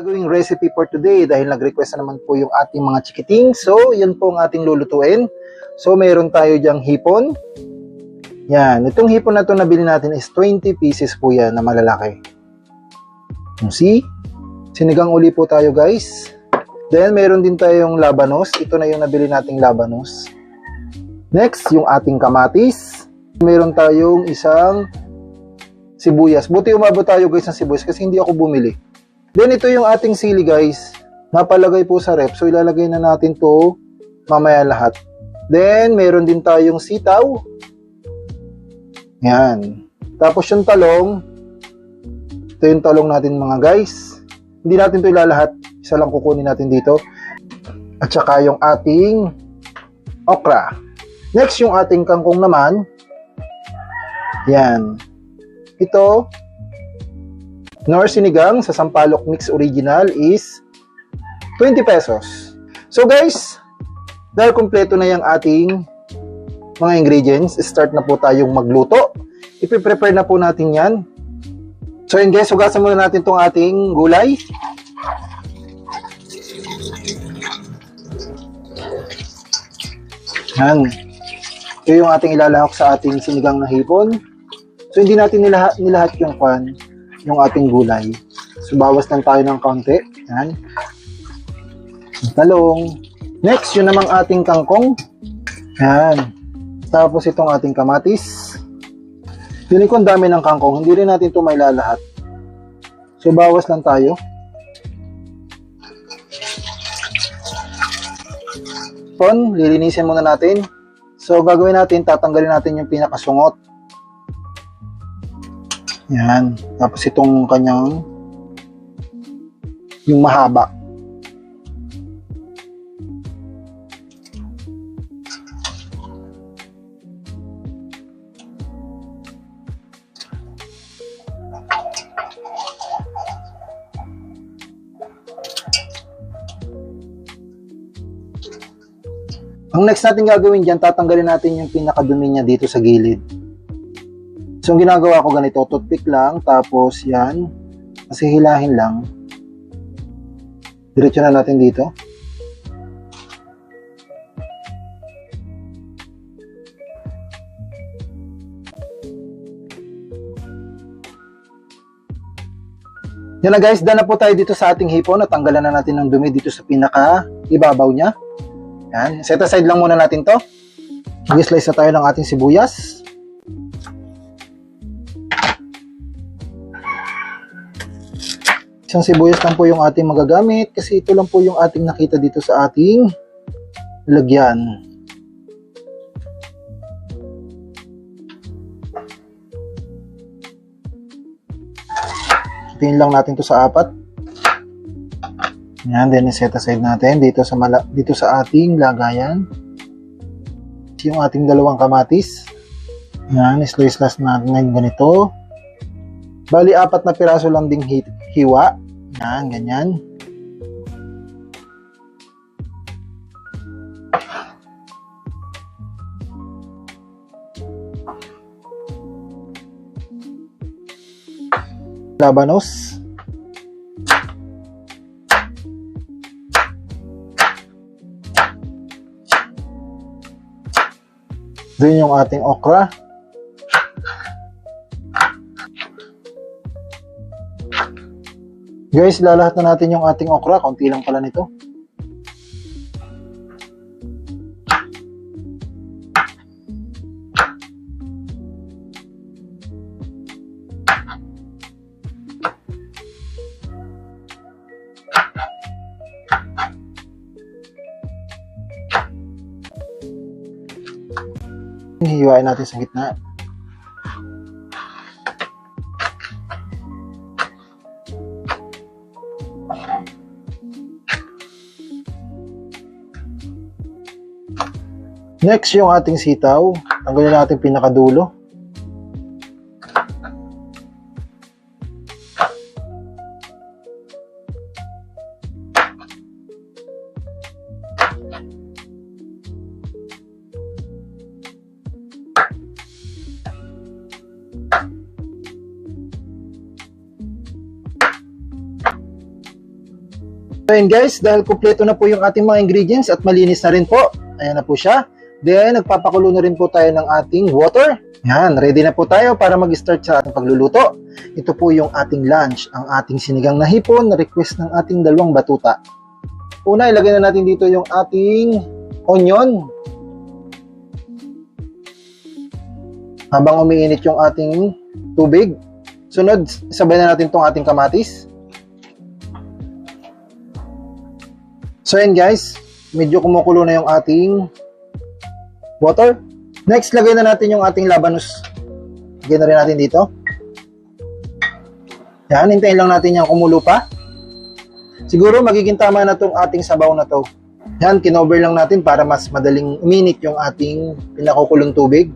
gagawing recipe for today dahil nag-request na naman po yung ating mga chikiting. So, yun po ang ating lulutuin. So, meron tayo diyang hipon. Yan. Itong hipon na to nabili natin is 20 pieces po yan na malalaki. You see? Sinigang uli po tayo guys. Then, meron din tayong labanos. Ito na yung nabili nating labanos. Next, yung ating kamatis. Meron tayong isang sibuyas. Buti umabot tayo guys ng sibuyas kasi hindi ako bumili. Then ito yung ating sili guys. Napalagay po sa rep. So ilalagay na natin to mamaya lahat. Then meron din tayong sitaw. Yan. Tapos yung talong. Ito yung talong natin mga guys. Hindi natin to ilalahat. Isa lang kukunin natin dito. At saka yung ating okra. Next yung ating kangkong naman. Yan. Ito, nor sinigang sa Sampalok Mix Original is 20 pesos. So guys, dahil kumpleto na yung ating mga ingredients, start na po tayong magluto. Ipiprepare na po natin yan. So yun guys, hugasan muna natin tong ating gulay. Yan. Ito yung ating ilalahok sa ating sinigang na hipon. So hindi natin nilahat, nilahat yung kwan, yung ating gulay. So bawas lang tayo ng kaunti. Yan. Yung Talong. Next, yun namang ating kangkong. Yan. Tapos itong ating kamatis. Ko ang dami ng kangkong. Hindi rin natin ito may lalahat. So bawas lang tayo. Pon, lilinisin muna natin. So gagawin natin, tatanggalin natin yung pinakasungot. Yan. Tapos itong kanyang yung mahaba. Ang next natin gagawin dyan, tatanggalin natin yung pinakadumi niya dito sa gilid. So, ang ginagawa ko ganito, toothpick lang, tapos yan, kasi hilahin lang. Diretso na natin dito. Yan na guys, done na po tayo dito sa ating hipon. Natanggalan na natin ng dumi dito sa pinaka ibabaw niya. Yan, set aside lang muna natin to. Mag-slice na tayo ng ating sibuyas. Isang sibuyas lang po yung ating magagamit kasi ito lang po yung ating nakita dito sa ating lagyan. Tingin lang natin to sa apat. Yan, then set aside natin dito sa mala dito sa ating lagayan. Yung ating dalawang kamatis. Yan, slice-slice natin ng ganito. Bali, apat na piraso lang ding hi- hiwa. Yan, ganyan. Labanos. Then yung ating okra. Guys, lalahat na natin yung ating okra. Konti lang pala nito. Hihiwain natin sa gitna. Next yung ating sitaw. Tanggalin natin pinakadulo. So guys, dahil kumpleto na po yung ating mga ingredients at malinis na rin po, ayan na po siya. Then, nagpapakulo na rin po tayo ng ating water. Yan, ready na po tayo para mag-start sa ating pagluluto. Ito po yung ating lunch, ang ating sinigang na hipon na request ng ating dalawang batuta. Una, ilagay na natin dito yung ating onion. Habang umiinit yung ating tubig. Sunod, sabay na natin tong ating kamatis. So yan guys, medyo kumukulo na yung ating water. Next, lagay na natin yung ating labanos. Lagay na rin natin dito. Yan, hintayin lang natin yung kumulo pa. Siguro magiging tama na tong ating sabaw na to. Yan, kinover lang natin para mas madaling uminit yung ating pinakukulong tubig.